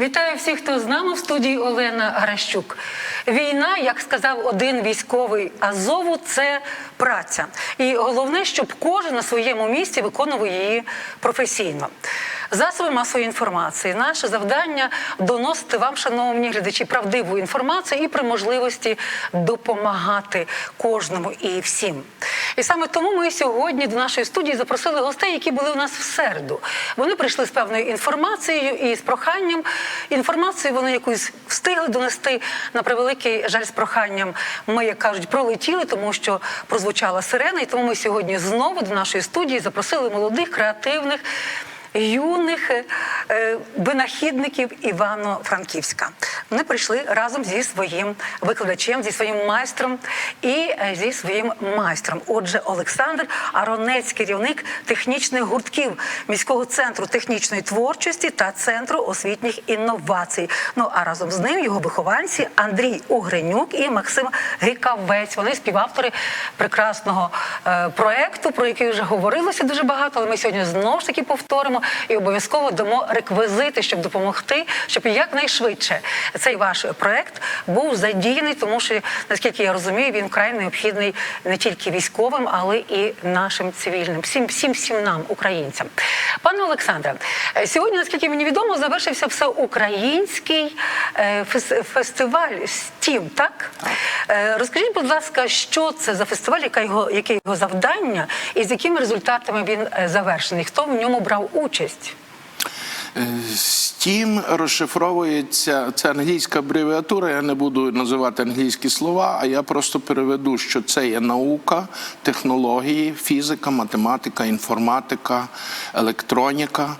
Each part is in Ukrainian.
Вітаю всіх, хто з нами в студії Олена Гращук. Війна, як сказав один військовий Азову, це праця. І головне, щоб кожен на своєму місці виконував її професійно. Засоби масової інформації. Наше завдання доносити вам, шановні глядачі, правдиву інформацію і при можливості допомагати кожному і всім. І саме тому ми сьогодні до нашої студії запросили гостей, які були у нас в середу. Вони прийшли з певною інформацією і з проханням. Інформацію вони якусь встигли донести на превеликий жаль з проханням. Ми, як кажуть, пролетіли, тому що прозвучала сирена. І тому ми сьогодні знову до нашої студії запросили молодих, креативних. Юних е, винахідників Івано-Франківська вони прийшли разом зі своїм викладачем, зі своїм майстром і е, зі своїм майстром. Отже, Олександр Аронець, керівник технічних гуртків міського центру технічної творчості та центру освітніх інновацій. Ну а разом з ним його вихованці Андрій Угренюк і Максим Грікавець. Вони співавтори прекрасного е, проекту, про який вже говорилося дуже багато. Але ми сьогодні знову ж таки повторимо і обов'язково дамо реквізити, щоб допомогти, щоб якнайшвидше цей ваш проект був задіяний, тому що наскільки я розумію, він вкрай необхідний не тільки військовим, але і нашим цивільним, всім, всім, всім нам, українцям. Пане Олександре, сьогодні, наскільки мені відомо, завершився всеукраїнський е, фестиваль СТІМ, так? Е, Розкажіть, будь ласка, що це за фестиваль, яке його, яке його завдання, і з якими результатами він е, завершений? Хто в ньому брав участь? Steam розшифровується, це англійська абревіатура, я не буду називати англійські слова, а я просто переведу, що це є наука, технології, фізика, математика, інформатика, електроніка,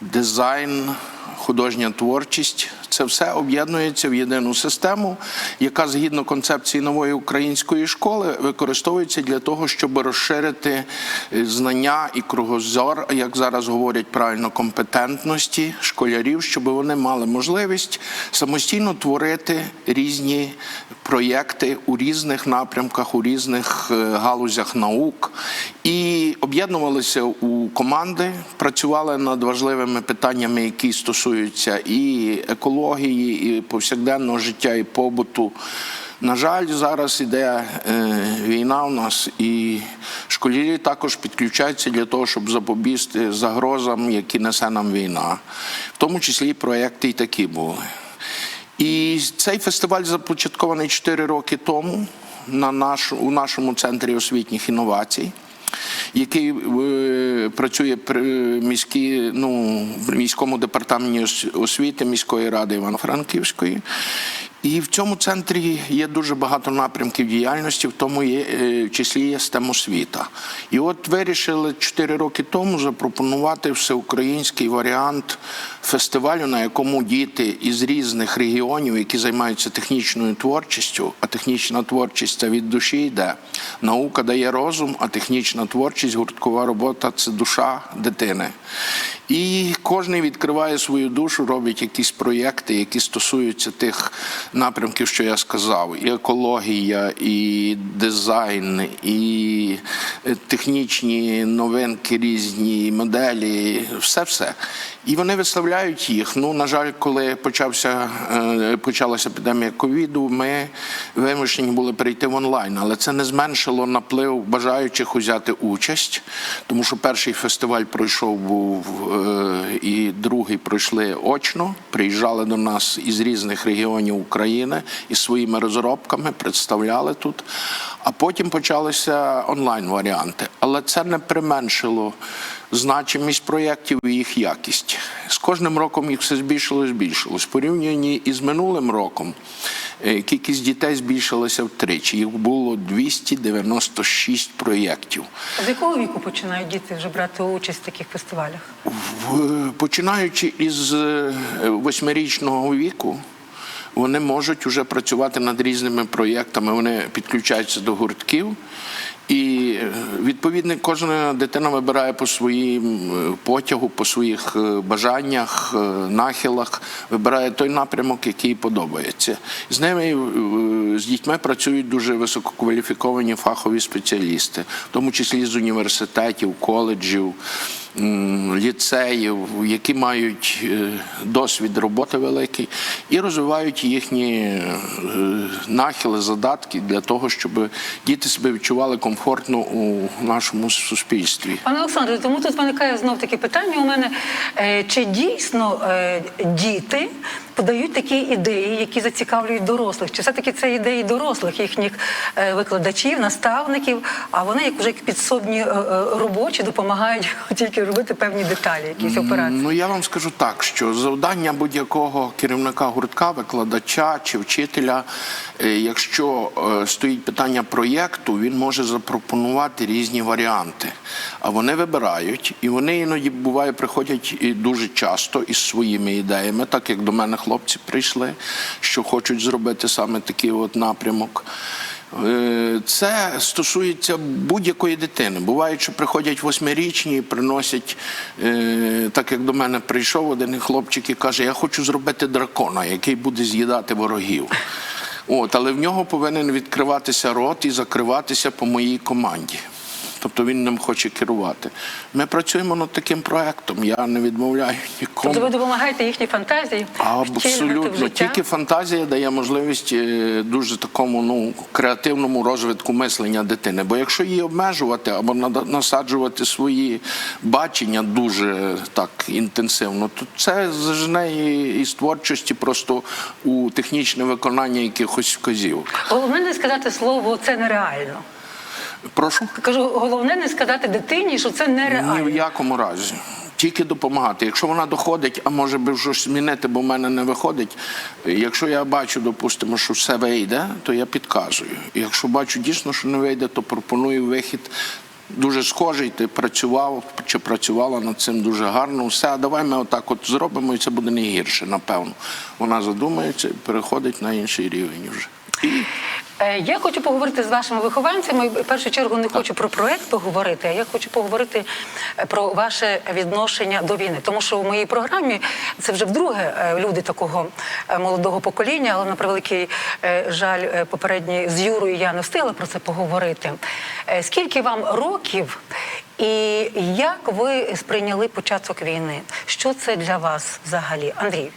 дизайн, художня творчість. Це все об'єднується в єдину систему, яка згідно концепції нової української школи використовується для того, щоб розширити е, знання і кругозор, як зараз говорять правильно, компетентності школярів, щоб вони мали можливість самостійно творити різні проєкти у різних напрямках, у різних е, галузях наук і об'єднувалися у команди, працювали над важливими питаннями, які стосуються і екології, і повсякденного життя, і побуту. На жаль, зараз іде е, війна у нас, і школярі також підключаються для того, щоб запобігти загрозам, які несе нам війна. В тому числі проекти і такі були. І цей фестиваль започаткований 4 роки тому на наш, у нашому центрі освітніх інновацій. Який е, працює при міській, ну, міському департаменті освіти міської ради Івано-Франківської. І в цьому центрі є дуже багато напрямків діяльності, в тому є е, в числі є STEM освіта. І от вирішили 4 роки тому запропонувати всеукраїнський варіант фестивалю, на якому діти із різних регіонів, які займаються технічною творчістю, а технічна творчість це від душі йде. Наука дає розум, а технічна творчість, гурткова робота це душа дитини. І кожен відкриває свою душу, робить якісь проєкти, які стосуються тих напрямків, що я сказав: і екологія, і дизайн, і е, технічні новинки, різні моделі, все все. І вони виставляють їх. Ну, на жаль, коли почався, е, почалася епідемія ковіду, ми вимушені були перейти в онлайн, але це не зменшило наплив бажаючих узяти участь, тому що перший фестиваль пройшов був і другий пройшли очно. Приїжджали до нас із різних регіонів України із своїми розробками, представляли тут. А потім почалися онлайн варіанти. Але це не применшило значимість проєктів і їх якість. З кожним роком їх все збільшилось, збільшилось. В порівнянні із минулим роком е, кількість дітей збільшилася втричі. Їх було 296 проєктів. З якого віку починають діти вже брати участь в таких фестивалях? В- Починаючи із е, восьмирічного віку, вони можуть вже працювати над різними проєктами. Вони підключаються до гуртків І відповідно кожна дитина вибирає по своїм е, потягу, по своїх е, бажаннях, е, нахилах, вибирає той напрямок, який подобається. З ними з дітьми працюють дуже висококваліфіковані фахові спеціалісти, в тому числі з університетів, коледжів. Ліцеїв, які мають е, досвід роботи великий, і розвивають їхні е, нахили, задатки для того, щоб діти себе відчували комфортно у нашому суспільстві. Пане Олександре, тому тут виникає знов таке питання у мене: Е, чи дійсно діти подають такі ідеї, які зацікавлюють дорослих? Чи все-таки це ідеї дорослих, їхніх е, викладачів, наставників, а вони як вже як підсобні е, е, робочі допомагають тільки робити певні деталі, якісь операції? Ну я вам скажу так, що завдання будь-якого керівника гуртка, викладача чи вчителя, якщо стоїть питання проєкту, він може запропонувати різні варіанти. А вони вибирають, і вони іноді буває приходять і дуже часто із своїми ідеями, так як до мене хлопці прийшли, що хочуть зробити саме такий от напрямок. Е, Це стосується будь-якої дитини. Буває, що приходять восьмирічні і приносять, е, так як до мене прийшов один хлопчик і каже, я хочу зробити дракона, який буде з'їдати ворогів. От, але в нього повинен відкриватися рот і закриватися по моїй команді. Тобто він ним хоче керувати. Ми працюємо над таким проектом. Я не відмовляю нікому. Тобто ви допомагаєте їхній фантазії Абсолютно. Тільки фантазія дає можливість е, дуже такому ну, креативному розвитку мислення дитини. Бо якщо її обмежувати або насаджувати свої бачення дуже так інтенсивно, то це зажене її із творчості просто у технічне виконання якихось вказівок. Головне не сказати слово це нереально. Прошу. Кажу, головне не сказати дитині, що це Ні в якому разі. Тільки допомагати. Якщо вона доходить, а може би щось змінити, бо в мене не виходить. Якщо я бачу, допустимо, що все вийде, то я підказую. Якщо бачу дійсно, що не вийде, то пропоную вихід. Дуже схожий, ти працював чи працювала над цим дуже гарно. Все, а давай ми отак от зробимо, і це буде не гірше, напевно. Вона задумається і переходить на інший рівень вже. І Я хочу поговорити з вашими вихованцями. В першу чергу не хочу про проект поговорити, а я хочу поговорити е, про ваше відношення до війни. Тому що в моїй програмі це вже вдруге е, люди такого е, молодого покоління, але на превеликий е, жаль, е, попередній з Юрою я не встигла про це поговорити. Е, Скільки вам років? І як ви сприйняли початок війни? Що це для вас взагалі, Андрій?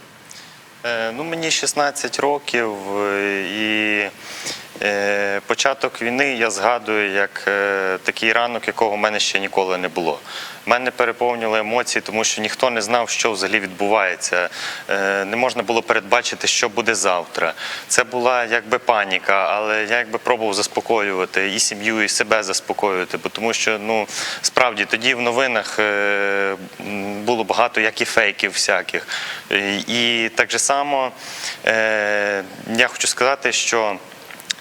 Е, Ну, мені 16 років е, і е, початок війни я згадую як е, такий ранок, якого в мене ще ніколи не було. Мене переповнювали емоції, тому що ніхто не знав, що взагалі відбувається. Е, Не можна було передбачити, що буде завтра. Це була якби паніка, але я якби пробував заспокоювати і сім'ю, і себе заспокоювати, бо тому що ну справді тоді в новинах е, було багато як і фейків всяких. І, так же само е, я хочу сказати, що.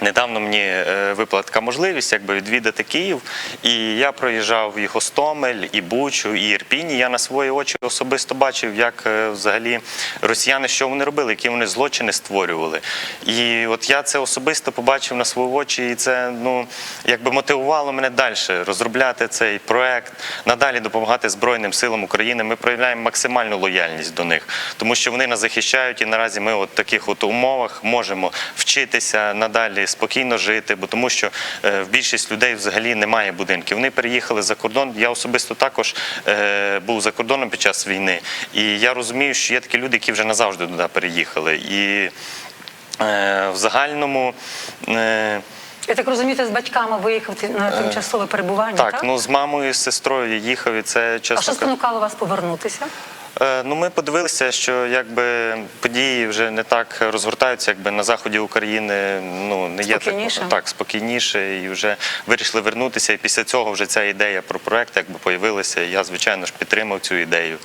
Недавно мені е, випала така можливість якби відвідати Київ, і я проїжджав і Гостомель, і Бучу, і Ірпінь. І я на свої очі особисто бачив, як е, взагалі росіяни що вони робили, які вони злочини створювали. І от я це особисто побачив на свої очі, і це ну якби мотивувало мене далі розробляти цей проект, надалі допомагати Збройним силам України. Ми проявляємо максимальну лояльність до них, тому що вони нас захищають, і наразі ми от таких от умовах можемо вчитися надалі спокійно жити, бо тому що е, в більшість людей взагалі немає будинків. Вони переїхали за кордон. Я особисто також е, був за кордоном під час війни, і я розумію, що є такі люди, які вже назавжди туди переїхали. І е, в загальному. Е, Я так розумію, ти з батьками виїхав на тимчасове перебування, так? так, ну з мамою, з сестрою я їхав, і це а що спонукало вас повернутися? Е, Ну, ми подивилися, що якби події вже не так розгортаються, якби на заході України ну не є Спокійніше? так, так спокійніше, і вже вирішили вернутися. І після цього вже ця ідея про проект якби появилася. Я звичайно ж підтримав цю ідею.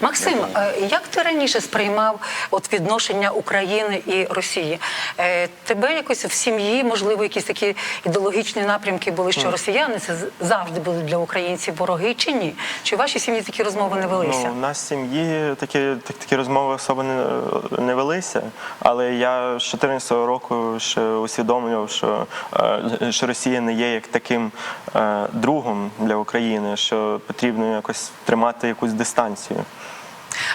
Максим, е, як ти раніше сприймав от відношення України і Росії? Е, Тебе якось в сім'ї, можливо, якісь такі ідеологічні напрямки були, що росіяни це завжди будуть для українців вороги, чи ні? Чи в вашій сім'ї такі розмови не велися? Ну, у нас в сім'ї такі, так, такі розмови особо не, не велися, але я з 14-го року ще усвідомлював, що, е, що Росія не є як таким другом для України, що потрібно якось тримати якусь дистанцію.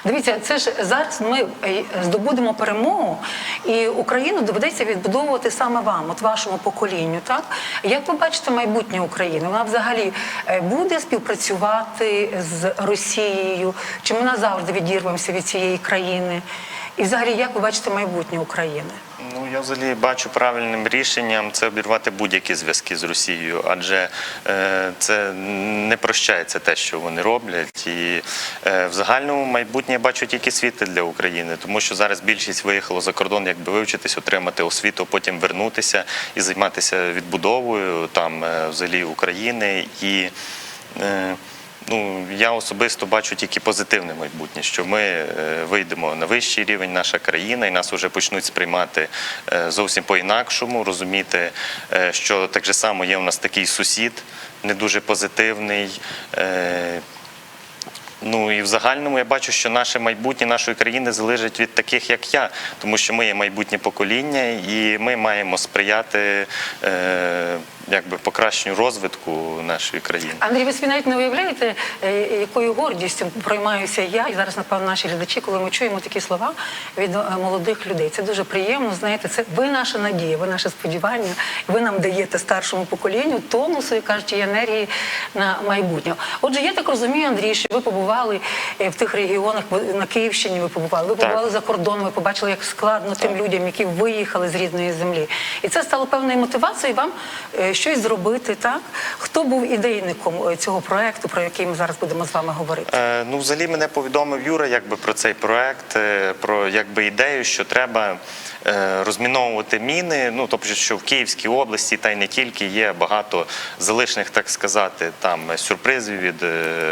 Дивіться, це ж зараз ми е, здобудемо перемогу, і Україну доведеться відбудовувати саме вам, от вашому поколінню. Так як ви бачите майбутнє України? Вона взагалі е, буде співпрацювати з Росією? Чи ми назавжди відірвемося від цієї країни? І взагалі, як ви бачите майбутнє України? Ну я взагалі бачу правильним рішенням це обірвати будь-які зв'язки з Росією, адже е, це не прощається те, що вони роблять. І е, в загальному майбутнє я бачу тільки світле для України, тому що зараз більшість виїхало за кордон, якби вивчитись, отримати освіту, потім вернутися і займатися відбудовою там е, взагалі України і. Е, Ну, я особисто бачу тільки позитивне майбутнє, що ми е, вийдемо на вищий рівень, наша країна, і нас вже почнуть сприймати е, зовсім по-інакшому, розуміти, е, що так же само є у нас такий сусід, не дуже позитивний. Ну і в загальному я бачу, що наше майбутнє нашої країни залежить від таких, як я, тому що ми є майбутнє покоління, і ми маємо сприяти якби покращенню розвитку нашої країни. Андрій, ви собі навіть не уявляєте, е, якою гордістю проймаюся я і зараз, напевно, наші глядачі, коли ми чуємо такі слова від е, молодих людей. Це дуже приємно. Знаєте, це ви наша надія, ви наше сподівання. Ви нам даєте старшому поколінню тонусу, як кажуть, і енергії на майбутнє. Отже, я так розумію, Андрій, що ви побували е, в тих регіонах на Київщині. Ви побували, ви Так. побували за кордоном, ви побачили, як складно тим людям, які виїхали з рідної землі. І це стало певною мотивацією вам е, щось зробити. Так хто був ідейником е, цього проекту, про який ми зараз будемо з вами говорити? Е, Ну, взагалі мене повідомив Юра якби про цей проект, е, про якби ідею, що треба е, розміновувати міни. Ну тобто, що в Київській області та й не тільки є багато залишних, так сказати, там сюрпризів від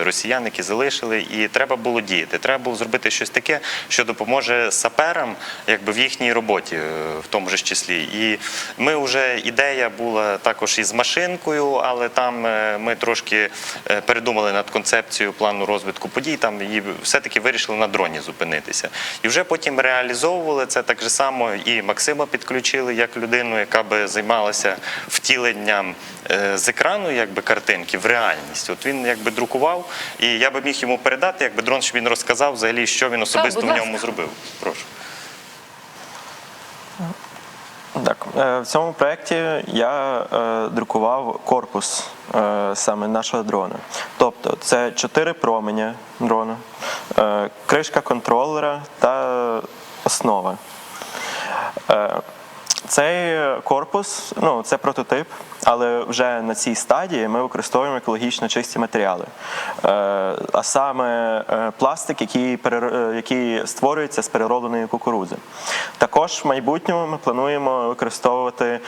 росіян, які залишили, і треба було діяти. Треба було зробити щось таке, що допоможе саперам, якби в їхній роботі, в тому ж числі. І ми вже ідея була також із машинкою, але там е, ми трошки е, передумали над концепцією плану розвитку подій. Там і все-таки вирішили на дроні зупинитися. І вже потім реалізовували це так же само. І Максима підключили як людину, яка би займалася втіленням е, з екрану, якби картинки в реальність. От він якби друкував, і я би міг йому передати, якби дрон, щоб він розказав взагалі, що він особисто в ньому зробив. Прошу. Так, е, в цьому проєкті я е, друкував корпус е, саме нашого дрона. Тобто це чотири променя дрона, е, кришка контролера та основа. Цей корпус, ну це прототип, але вже на цій стадії ми використовуємо екологічно чисті матеріали, е, а саме е, пластик, який, е, який створюється з переробленої кукурудзи. Також в майбутньому ми плануємо використовувати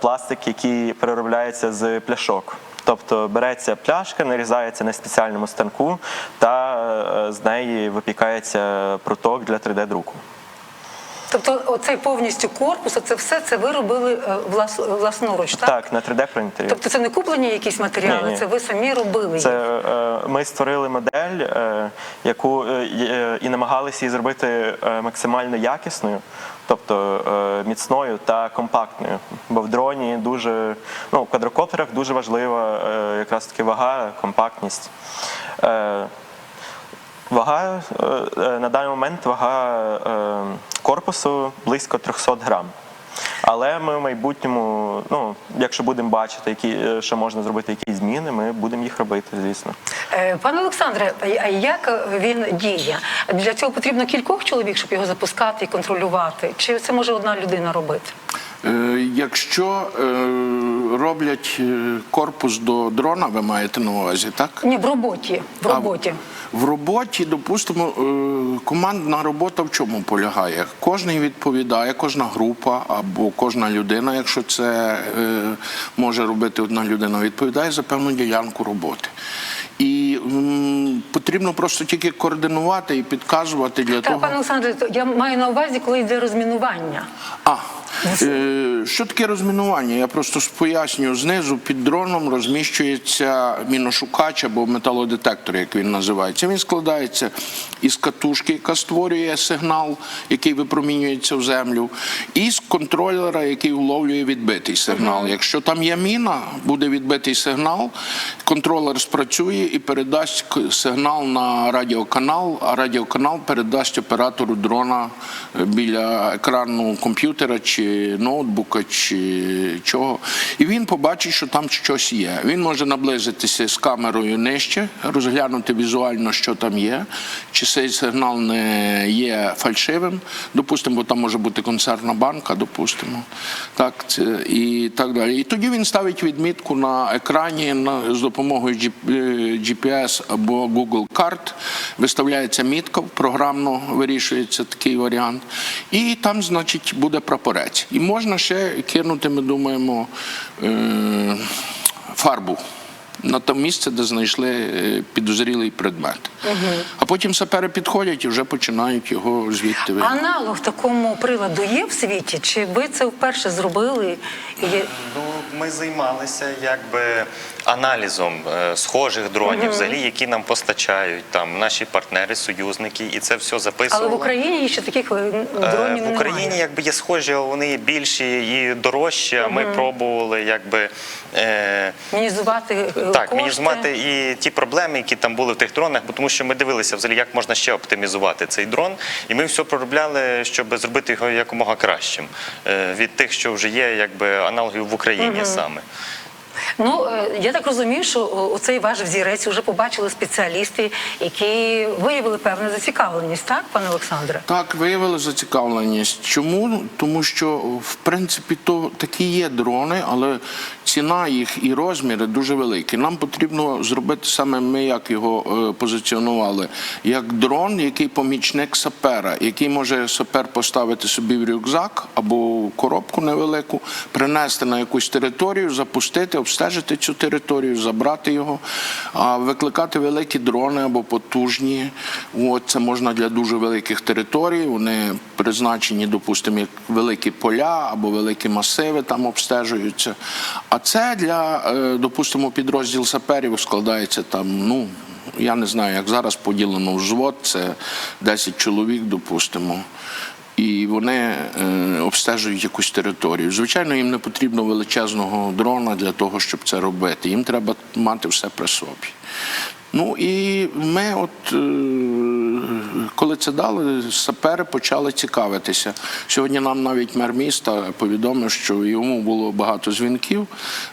пластик, який переробляється з пляшок. Тобто береться пляшка, нарізається на спеціальному станку, та з неї випікається проток для 3D-друку. Тобто, оцей повністю корпус, це все це ви робили е, влас, власноруч, так? Так, на 3D-принтері. Тобто це не куплені якісь матеріали, Ні, ні. це ви самі робили Це е, ми створили модель, е, яку е, і намагалися її зробити максимально якісною, тобто міцною та компактною. Бо в дроні дуже ну, в квадрокоптерах дуже важлива якраз таки вага, компактність. Вага е, е, на даний момент вага е, корпусу близько 300 грам. Але ми в майбутньому, ну якщо будемо бачити, які що можна зробити, якісь зміни, ми будемо їх робити, звісно. Пане Олександре, а як він діє? Для цього потрібно кількох чоловік, щоб його запускати і контролювати? Чи це може одна людина робити? Е, Якщо е, роблять е, корпус до дрона, ви маєте на увазі, так? Ні, в роботі. В А роботі. В роботі, допустимо, командна робота в чому полягає? Кожний відповідає, кожна група або кожна людина, якщо це може робити одна людина, відповідає за певну ділянку роботи. І м, потрібно просто тільки координувати і підказувати для Так, того. пане Олександре, я маю на увазі, коли йде розмінування. А, що таке розмінування? Я просто пояснюю. Знизу під дроном розміщується міношукач або металодетектор, як він називається. Він складається із катушки, яка створює сигнал, який випромінюється в землю, і з контролера, який вловлює відбитий сигнал. Якщо там є міна, буде відбитий сигнал, контролер спрацює і передасть сигнал на радіоканал, а радіоканал передасть оператору дрона е, біля екрану комп'ютера чи ноутбука, чи чого. І він побачить, що там щось є. Він може наблизитися з камерою нижче, розглянути візуально, що там є, чи цей сигнал не є фальшивим, допустимо, бо там може бути концертна банка, допустимо. Так, це, і так далі. І тоді він ставить відмітку на екрані на, з допомогою е, GPS або Google карт. Виставляється мітка, програмно вирішується такий варіант. І там, значить, буде прапорець. І можна ще кинути, ми думаємо, е, фарбу. На те місце, де знайшли е, підозрілий предмет. А потім сапери підходять і вже починають його звідти виймати. Аналог такому приладу є в світі? Чи ви це вперше зробили? Ну, ми займалися якби аналізом е, схожих дронів, взагалі, які нам постачають там наші партнери, союзники, і це все записували. Але в Україні ще таких е, дронів В Україні немає. якби є схожі, але вони є більші і дорожчі. А ми пробували якби е, Мінізувати е, так, кошти. мінімізувати і ті проблеми, які там були в тих дронах, бо тому що ми дивилися взагалі, як можна ще оптимізувати цей дрон, і ми все проробляли, щоб зробити його якомога кращим е, від тих, що вже є, якби аналогів в Україні саме. Ну е, я так розумію, що оцей ваш взірець вже побачили спеціалісти, які виявили певну зацікавленість, так, пане Олександре? Так, виявили зацікавленість. Чому? Тому що, в принципі, то такі є дрони, але ціна їх і розміри дуже великі. Нам потрібно зробити саме ми, як його е, позиціонували, як дрон, який помічник сапера, який може сапер поставити собі в рюкзак або коробку невелику, принести на якусь територію, запустити, обстежити цю територію, забрати його, а викликати великі дрони або потужні. От це можна для дуже великих територій. Вони призначені, допустимо, як великі поля або великі масиви там обстежуються. А це для, е, допустимо, підрозділ саперів складається там, ну. Я не знаю, як зараз поділено взвод, це 10 чоловік, допустимо. І вони е, обстежують якусь територію. Звичайно, їм не потрібно величезного дрона для того, щоб це робити. Їм треба мати все при собі. Ну і ми, от е, коли це дали, сапери почали цікавитися. Сьогодні нам навіть мер міста повідомив, що йому було багато дзвінків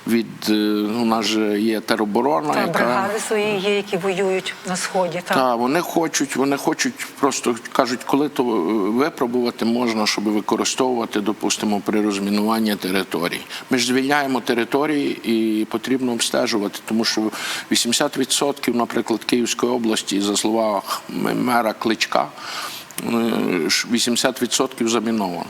від е, у нас же є тероборона, Та яка бригади свої є, які воюють на сході. Так. та вони хочуть, вони хочуть просто кажуть, коли то е, випробувати можна, щоб використовувати, допустимо, при розмінуванні територій. Ми ж звільняємо території і потрібно обстежувати, тому що 80%, наприклад, Київської області, за словами мера Кличка, е, 80% заміновано.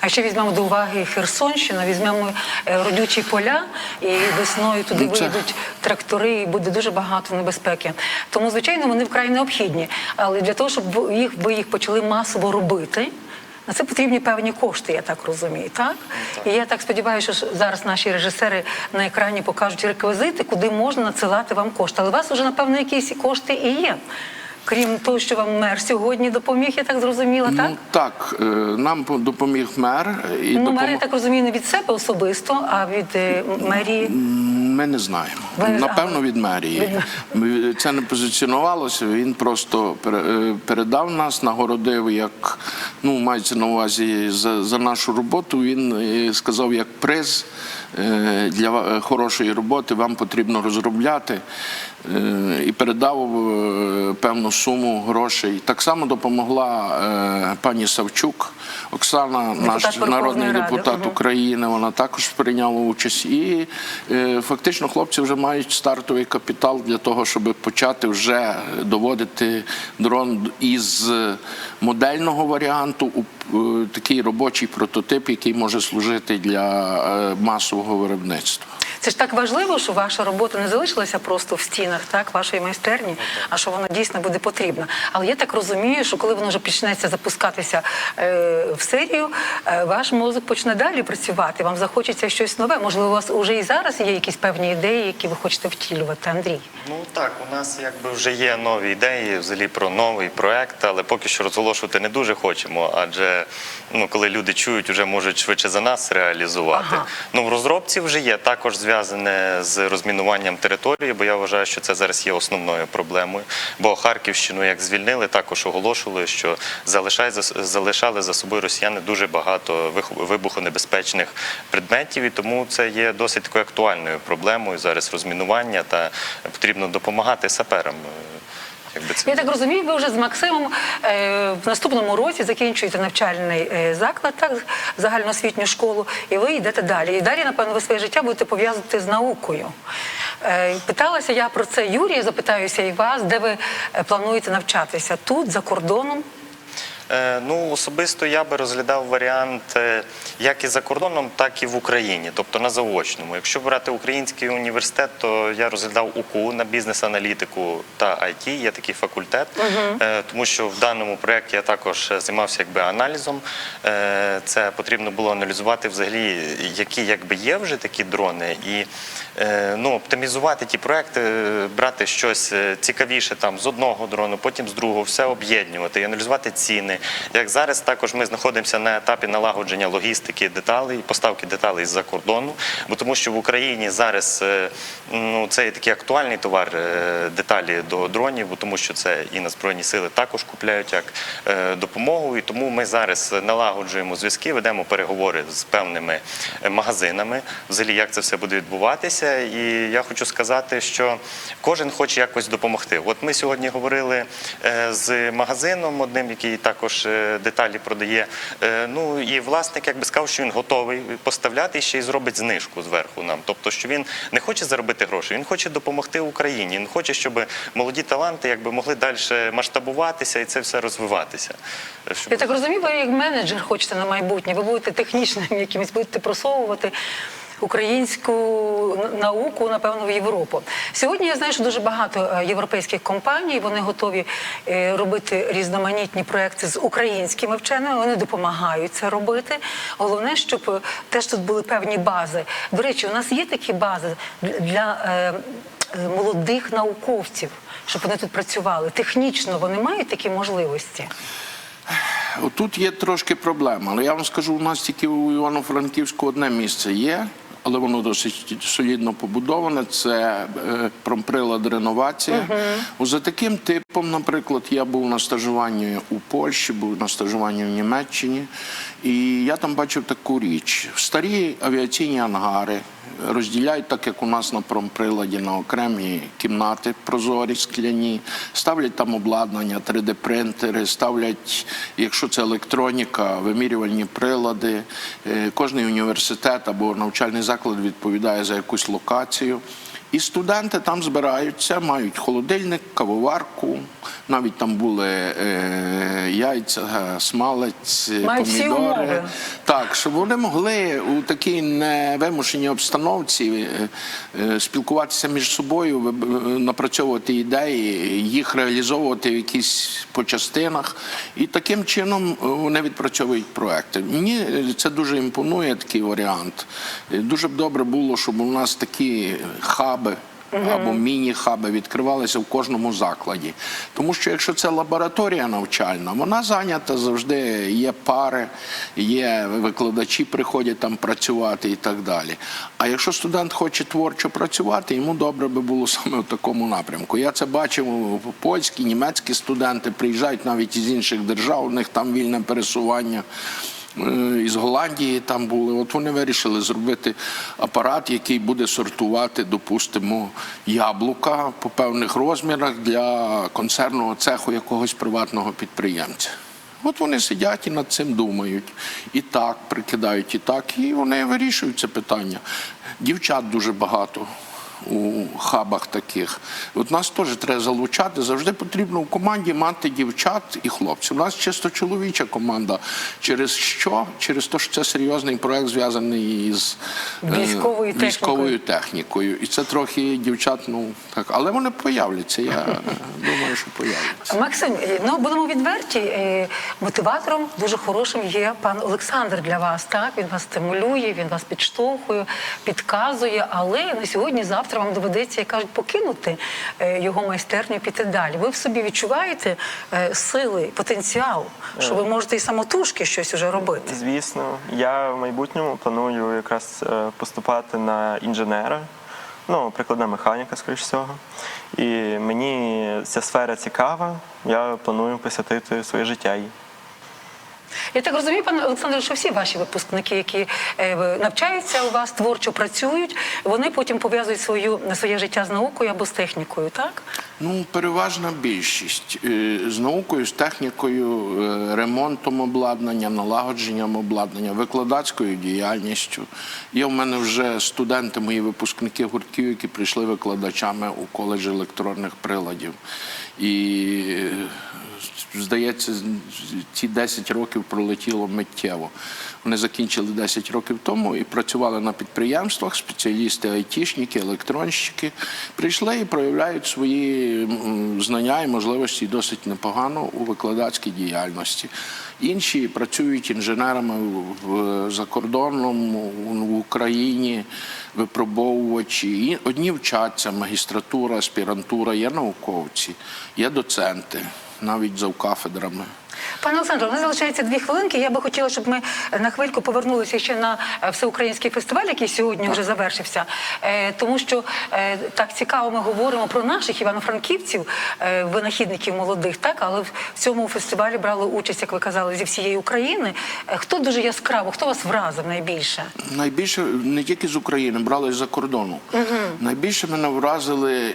А ще візьмемо до уваги Херсонщину, візьмемо е, родючі поля, і весною туди Ну, це- вийдуть трактори, і буде дуже багато небезпеки. Тому, звичайно, вони вкрай необхідні. Але для того, щоб їх ви їх почали масово робити. На це потрібні певні кошти, я так розумію, так? І я так сподіваюся, що зараз наші режисери на екрані покажуть реквізити, куди можна надсилати вам кошти. Але у вас вже, напевно, якісь кошти і є. Крім того, що вам мер сьогодні допоміг, я так зрозуміла, так? Ну так, е, нам по- допоміг мер і Ну, мер, я так розумію, не від себе особисто, а від е, мерії. Ми не знаємо. Ви Напевно, від мерії. Ми- Це не позиціонувалося. Він просто е, передав нас, нагородив як ну мається на увазі за, за нашу роботу. Він сказав, як приз для хорошої роботи вам потрібно розробляти і передав е, певну суму грошей. Так само допомогла е, пані Савчук, Оксана, наш народний Ради. депутат України. Вона також прийняла участь. І е, фактично хлопці вже мають стартовий капітал для того, щоб почати вже доводити дрон із модельного варіанту у е, такий робочий прототип, який може служити для е, масового виробництва. Це ж так важливо, що ваша робота не залишилася просто в стінах так, вашої майстерні, а що вона дійсно буде потрібна. Але я так розумію, що коли воно вже почнеться запускатися е, в серію, е, ваш мозок почне далі працювати. Вам захочеться щось нове. Можливо, у вас уже і зараз є якісь певні ідеї, які ви хочете втілювати, Андрій. Ну так, у нас якби вже є нові ідеї взагалі про новий проект, але поки що розголошувати не дуже хочемо, адже ну, коли люди чують, вже можуть швидше за нас реалізувати. Ага. Ну, в розробці вже є також зв'язане з розмінуванням території, бо я вважаю, що це зараз є основною проблемою. Бо Харківщину, як звільнили, також оголошували, що залишали за собою росіяни дуже багато вибухонебезпечних предметів, і тому це є досить такою актуальною проблемою зараз розмінування, та потрібно допомагати саперам. Я так розумію, ви вже з Максимом е, в наступному році закінчуєте навчальний е, заклад, так, загальноосвітню школу, і ви йдете далі. І далі, напевно, ви своє життя будете пов'язувати з наукою. Е, питалася я про це Юрія, запитаюся і вас, де ви е, плануєте навчатися? Тут, за кордоном? Е, Ну, особисто я би розглядав варіант е, як і за кордоном, так і в Україні, тобто на заочному. Якщо брати український університет, то я розглядав УКУ на бізнес-аналітику та IT, є такий факультет, Е, тому що в даному проєкті я також займався якби аналізом. Це потрібно було аналізувати взагалі, які якби є вже такі дрони, і ну, оптимізувати ті проекти, брати щось цікавіше там з одного дрону, потім з другого, все об'єднувати і аналізувати ціни. Як зараз також ми знаходимося на етапі налагодження логістики деталей, поставки деталей з-за кордону, бо тому що в Україні зараз е, ну, це є такий актуальний товар е, деталі до дронів, бо тому що це і на збройні сили також купляють як е, допомогу. І тому ми зараз налагоджуємо зв'язки, ведемо переговори з певними магазинами. Взагалі, як це все буде відбуватися. І я хочу сказати, що кожен хоче якось допомогти. От ми сьогодні говорили з магазином одним, який також е, деталі продає. Е, Ну і власник якби сказав, що він готовий поставляти ще й зробить знижку зверху нам. Тобто, що він не хоче заробити гроші, він хоче допомогти Україні. Він хоче, щоб молоді таланти якби могли далі масштабуватися і це все розвиватися. Е, Щоб... Я так розумію, ви як менеджер хочете на майбутнє, ви будете технічним якимось, будете просовувати українську науку, напевно, в Європу. Сьогодні я знаю, що дуже багато е, європейських компаній вони готові е, робити різноманітні проекти з українськими вченими. Вони допомагають це робити. Головне, щоб е, теж тут були певні бази. До речі, у нас є такі бази для- молодих науковців, щоб вони тут працювали. Технічно вони мають такі можливості. Тут є трошки проблема, але я вам скажу, у нас тільки у Івано-Франківську одне місце є, але воно досить солідно побудоване. Це е, промприлад реновація. За таким типом, наприклад, я був на стажуванні у Польщі, був на стажуванні в Німеччині, і я там бачив таку річ: старі авіаційні ангари. Розділяють так, як у нас на промприладі на окремі кімнати прозорі, скляні, ставлять там обладнання, 3D-принтери, ставлять, якщо це електроніка, вимірювальні прилади. Е, Кожний університет або навчальний заклад відповідає за якусь локацію. І студенти там збираються, мають холодильник, кавоварку, навіть там були е, яйця, е, смалець, е, Мають помідори. Так, щоб вони могли у такій невимушеній обстановці е, е, спілкуватися між собою, напрацьовувати ідеї, їх реалізовувати в якісь по частинах. І таким чином вони відпрацьовують проекти. Мені це дуже імпонує такий варіант. Дуже б добре було, щоб у нас такі хаби. Або міні-хаби відкривалися в кожному закладі. Тому що якщо це лабораторія навчальна, вона зайнята завжди, є пари, є викладачі, приходять там працювати і так далі. А якщо студент хоче творчо працювати, йому добре би було саме в такому напрямку. Я це бачив, польські, німецькі студенти приїжджають навіть із інших держав, у них там вільне пересування. Е, із Голландії там були. От вони вирішили зробити апарат, який буде сортувати, допустимо, яблука по певних розмірах для концерного цеху якогось приватного підприємця. От вони сидять і над цим думають. І так прикидають, і так, і вони вирішують це питання. Дівчат дуже багато у хабах таких. От нас теж треба залучати. Завжди потрібно в команді мати дівчат і хлопців. У нас чисто чоловіча команда. Через що? Через те, що це серйозний проект зв'язаний із е, Військовою технікою. військовою технікою. І це трохи дівчат, ну так, але вони появляться. Я е, думаю, що появляться. Максим, е, ну будемо відверті. е, Мотиватором дуже хорошим є пан Олександр для вас. Так він вас стимулює, він вас підштовхує, підказує. Але на сьогодні, завтра вам доведеться, як кажуть, покинути е, його майстерню, і піти далі. Ви в собі відчуваєте е, сили, потенціал, що ви можете і самотужки щось уже робити. Звісно, я в майбутньому планую якраз е, поступати на інженера, ну, прикладна механіка, скоріш всього. І мені ця сфера цікава, я планую присвятити своє життя їй. Я так розумію, пане Олександре, що всі ваші випускники, які е, навчаються у вас творчо працюють, вони потім пов'язують свою своє життя з наукою або з технікою, так? Ну, переважна більшість Е, з наукою, з технікою, е, ремонтом обладнання, налагодженням обладнання, викладацькою діяльністю. Є в мене вже студенти, мої випускники гуртків, які прийшли викладачами у коледж електронних приладів. І здається, ці 10 років пролетіло миттєво. Вони закінчили 10 років тому і працювали на підприємствах, спеціалісти, айтішники, електронщики. Прийшли і проявляють свої знання і можливості досить непогано у викладацькій діяльності. Інші працюють інженерами в- в- за кордоном, у- в Україні, випробовувачі. Одні вчаться, магістратура, аспірантура, є науковці, є доценти, навіть завкафедрами. Пане Олександре, у нас залишається дві хвилинки. Я би хотіла, щоб ми на хвильку повернулися ще на е, всеукраїнський фестиваль, який сьогодні вже завершився. Е, Тому що е, так цікаво ми говоримо про наших івано-франківців, винахідників молодих, так але в цьому фестивалі брали участь, як ви казали, зі всієї України. Хто дуже яскраво, хто вас вразив найбільше? Найбільше не тільки з України, брали з-за кордону. Найбільше мене вразили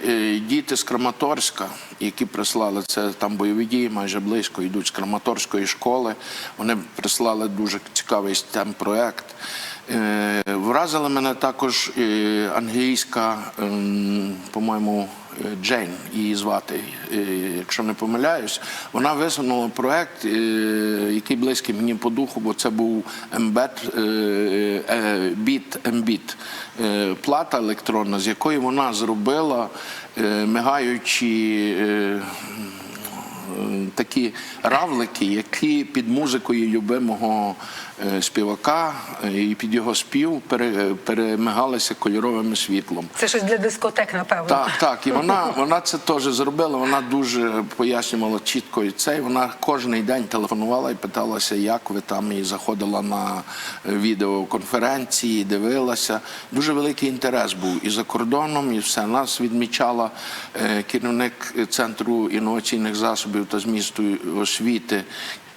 діти з Краматорська, які прислали це там бойові дії, майже близько йдуть з Краматорської школи. Вони прислали дуже цікавий stem проект. Е, Вразила мене також е, англійська, ем, по-моєму, е, Джейн її звати, якщо не помиляюсь. Вона висунула проект, який близький мені по духу, бо це був ембет, біт ембіт, плата електронна, з якої вона зробила мигаючі. Е, Такі равлики, які під музикою любимого співака е, і під його спів пере- перемигалися кольоровим світлом. Це щось для дискотек, напевно. Так, так. І вона, вона це теж зробила. Вона дуже пояснювала чітко і це. І вона кожен день телефонувала і питалася, як ви там і заходила на е, відеоконференції, дивилася. Дуже великий інтерес був і за кордоном, і все. Нас відмічала е, керівник центру інноваційних засобів та змісту освіти.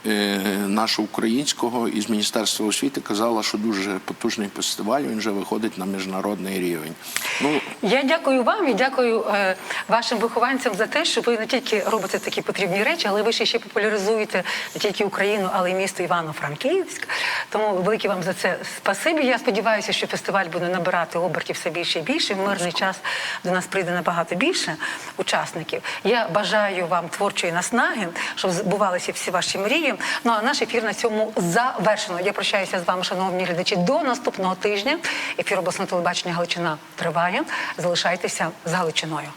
Е, Нашого українського із Міністерства освіти казала, що дуже потужний фестиваль. Він вже виходить на міжнародний рівень. Ну Я дякую вам і дякую е, вашим вихованцям за те, що ви не тільки робите такі потрібні речі, але ви ще ще популяризуєте не тільки Україну, але й місто Івано-Франківськ. Тому велике вам за це спасибі. Я сподіваюся, що фестиваль буде набирати обертів все більше і більше. В мирний час до нас прийде набагато більше учасників. Я бажаю вам творчої наснаги, щоб збувалися всі ваші мрії. Ну а наш ефір на цьому завершено. Я прощаюся з вами, шановні глядачі, до наступного тижня. Ефір обласного телебачення Галичина триває. Залишайтеся з Галичиною.